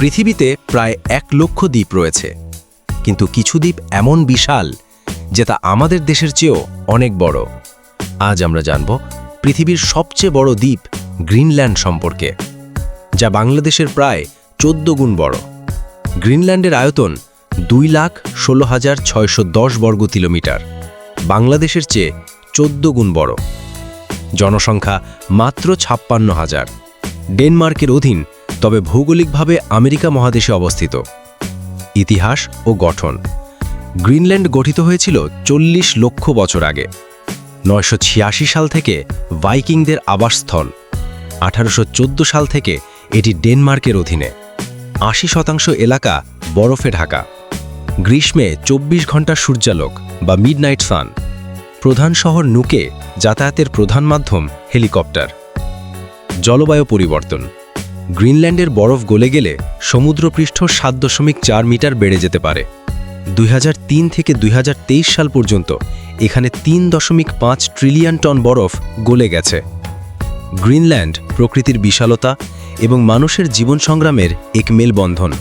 পৃথিবীতে প্রায় এক লক্ষ দ্বীপ রয়েছে। কিন্তু কিছু দ্বীপ এমন বিশাল যে তা আমাদের দেশের চেয়েও অনেক বড়। আজ আমরা জানব পৃথিবীর সবচেয়ে বড় দ্বীপ গ্রিনল্যান্ড সম্পর্কে, যা বাংলাদেশের প্রায় চোদ্দ গুণ বড়। গ্রিনল্যান্ডের আয়তন দুই লাখ ষোলো হাজার ছয়শো দশ বর্গ কিলোমিটার, বাংলাদেশের চেয়ে চোদ্দ গুণ বড়। জনসংখ্যা মাত্র ছাপ্পান্ন হাজার। ডেনমার্কের অধীন তবে ভৌগোলিকভাবে আমেরিকা মহাদেশে অবস্থিত। ইতিহাস ও গঠন। গ্রিনল্যান্ড গঠিত হয়েছিল চল্লিশ লক্ষ বছর আগে। নয়শো ছিয়াশি সাল থেকে ভাইকিংদের আবাসস্থল। আঠারোশো চোদ্দ সাল থেকে এটি ডেনমার্কের অধীনে। আশি শতাংশ এলাকা বরফে ঢাকা। গ্রীষ্মে ২৪ ঘণ্টা সূর্যালোক বা মিডনাইট সান। প্রধান শহর নুকে যাতায়াতের প্রধান মাধ্যম হেলিকপ্টার। জলবায়ু পরিবর্তন। গ্রিনল্যান্ডের বরফ গলে গেলে সমুদ্রপৃষ্ঠ সাত দশমিক চার মিটার বেড়ে যেতে পারে। দুই তিন থেকে দুই হাজার তেইশ সাল পর্যন্ত এখানে তিন দশমিক পাঁচ ট্রিলিয়ন টন বরফ গলে গেছে। গ্রিনল্যান্ড প্রকৃতির বিশালতা এবং মানুষের জীবন সংগ্রামের এক মেলবন্ধন।